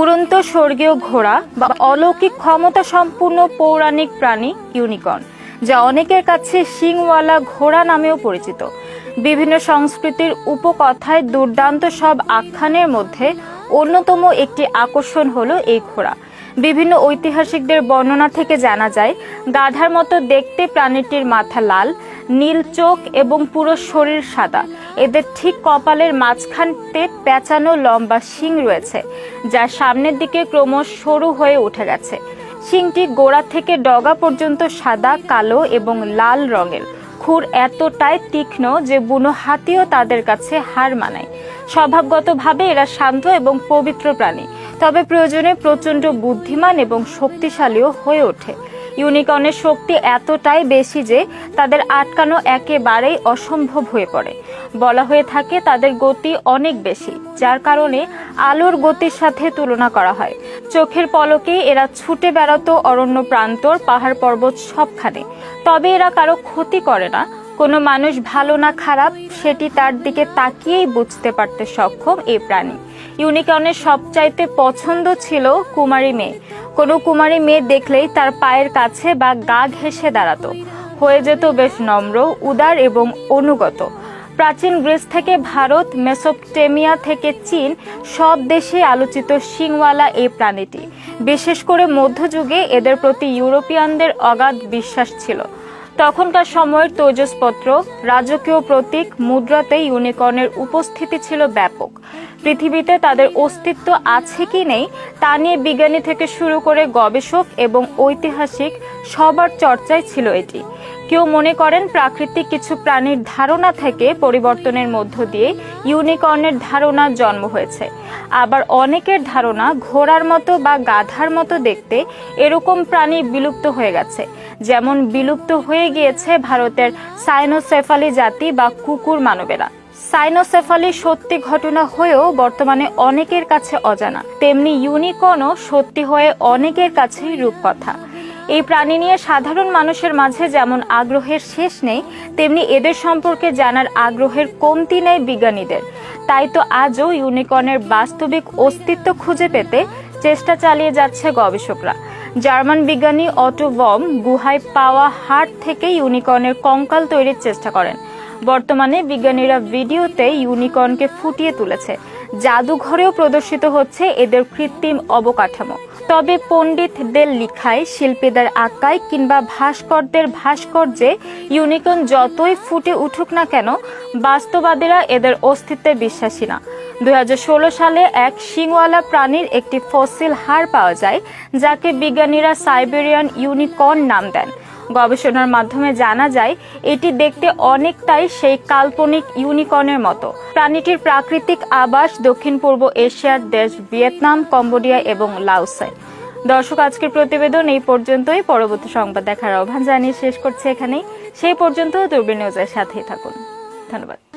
উড়ন্ত স্বর্গীয় ঘোড়া বা অলৌকিক ক্ষমতা সম্পূর্ণ পৌরাণিক প্রাণী ইউনিকর্ন, যা অনেকের কাছে শিংওয়ালা ঘোড়া নামেও পরিচিত। বিভিন্ন সংস্কৃতির উপকথায় দুর্দান্ত সব আখ্যানের মধ্যে অন্যতম একটি আকর্ষণ হলো এই ঘোড়া। বিভিন্ন ঐতিহাসিকদের বর্ণনা থেকে জানা যায়, গাধার মতো দেখতে প্রাণীটির মাথা লাল, নীল চোখ এবং পুরো শরীর সাদা। এদের ঠিক কপালের মাঝখানতে পেঁচানো লম্বা শিং রয়েছে, যা সামনের দিকে ক্রমশ সরু হয়ে উঠে গেছে। শিংটি গোড়া থেকে ডগা পর্যন্ত সাদা, কালো এবং লাল রঙের। খুর এতটাই তীক্ষ্ণ যে বুনো হাতিও তাদের কাছে হার মানায়। স্বভাবগতভাবে এরা শান্ত এবং পবিত্র প্রাণী। তবে প্রয়োজনে প্রচণ্ড বুদ্ধিমান এবং শক্তিশালীও হয়ে ওঠে। ইউনিকর্নের শক্তি এতটাই বেশি যে তাদের আটকানো একেবারেই অসম্ভব হয়ে পড়ে। বলা হয়ে থাকে তাদের গতি অনেক বেশি, যার কারণে আলোর গতির সাথে তুলনা করা হয়। চোখের পলকে এরা ছুটে বেড়াতো অরণ্য প্রান্তর, পাহাড় পর্বত সবখানে। তবে এরা কারও ক্ষতি করে না। কোনো মানুষ ভালো না খারাপ, সেটি তার দিকে তাকিয়েই বুঝতে পারতে সক্ষম এই প্রাণী। ইউনিকর্নের সবচাইতে পছন্দ ছিল কুমারী মেয়ে। কোনো কুমারী মেয়ে দেখলেই তার পায়ের কাছে বা গা ঘেঁষে দাঁড়াতো। হয়ে যেত বেশ নম্র, উদার এবং অনুগত। প্রাচীন গ্রিস থেকে ভারত, মেসোপটেমিয়া থেকে চীন, সব দেশে আলোচিত শিংওয়ালা এই প্রাণীটি। বিশেষ করে মধ্যযুগে এদের প্রতি ইউরোপিয়ানদের অগাধ বিশ্বাস ছিল। তখনকার সময়ের তৈজসপত্র, রাজকীয় প্রতীক মুদ্রাতে ইউনিকর্নের উপস্থিতি ছিল ব্যাপক। পৃথিবীতে তাদের অস্তিত্ব আছে কি নেই, তা নিয়ে বিজ্ঞানী থেকে শুরু করে গবেষক এবং ঐতিহাসিক সবার চর্চায় ছিল এটি। কেউ মনে করেন প্রাকৃতিক কিছু প্রাণীর ধারণা থেকে পরিবর্তনের মধ্য দিয়ে ইউনিকর্নের ধারণা জন্ম হয়েছে। আবার অনেকের ধারণা ঘোড়ার মতো বা গাধার মতো দেখতে এরকম প্রাণী বিলুপ্ত হয়ে গেছে। যেমন বিলুপ্ত হয়ে গিয়েছে ভারতের সাইনোসেফালি জাতি বা কুকুর মানবেরা। সাইনোসেফালি সত্যি ঘটনা হয়েও বর্তমানে অনেকের কাছে অজানা। তেমনি ইউনিকর্নও সত্যি হয়ে অনেকের কাছেই রূপকথা। এই প্রাণী নিয়ে সাধারণ মানুষের মাঝে যেমন আগ্রহের শেষ নেই, তেমনি এদের সম্পর্কে জানার আগ্রহের কমতি নেই বিজ্ঞানীদের। তাই তো আজও ইউনিকর্নের বাস্তবিক অস্তিত্ব খুঁজে পেতে চেষ্টা চালিয়ে যাচ্ছে গবেষকরা। জার্মান বিজ্ঞানী অটো বম গুহায় পাওয়া হাট থেকে ইউনিকর্নের কঙ্কাল তৈরির চেষ্টা করেন। বর্তমানে বিজ্ঞানীরা ভিডিওতে ইউনিকর্নকে ফুটিয়ে তুলেছে। জাদুঘরেও প্রদর্শিত হচ্ছে এদের কৃত্রিম অবকাঠামো। তবে পণ্ডিতদের লিখায়, শিল্পীদের আঁকায় কিংবা ভাস্করদের ভাস্কর্যে ইউনিকর্ন যতই ফুটে উঠুক না কেন বাস্তবাদীরা এদের অস্তিত্বে বিশ্বাসী না। দুই হাজার ষোলো সালে এক শিংওয়ালা প্রাণীর একটি ফসিল হাড় পাওয়া যায়, যাকে বিজ্ঞানীরা সাইবেরিয়ান ইউনিকর্ন নাম দেন। গবেষণার মাধ্যমে জানা যায়, এটি দেখতে অনেকটাই সেই কাল্পনিক ইউনিকর্নের মতো। প্রাণীটির প্রাকৃতিক আবাস দক্ষিণ পূর্ব এশিয়ার দেশ ভিয়েতনাম, কম্বোডিয়া এবং লাউসে দর্শক, আজকের প্রতিবেদন এই পর্যন্তই। পরবর্তী সংবাদ দেখার আহ্বান জানিয়ে শেষ করছে এখানেই। সেই পর্যন্ত দূরবীন নিউজের সাথেই থাকুন। ধন্যবাদ।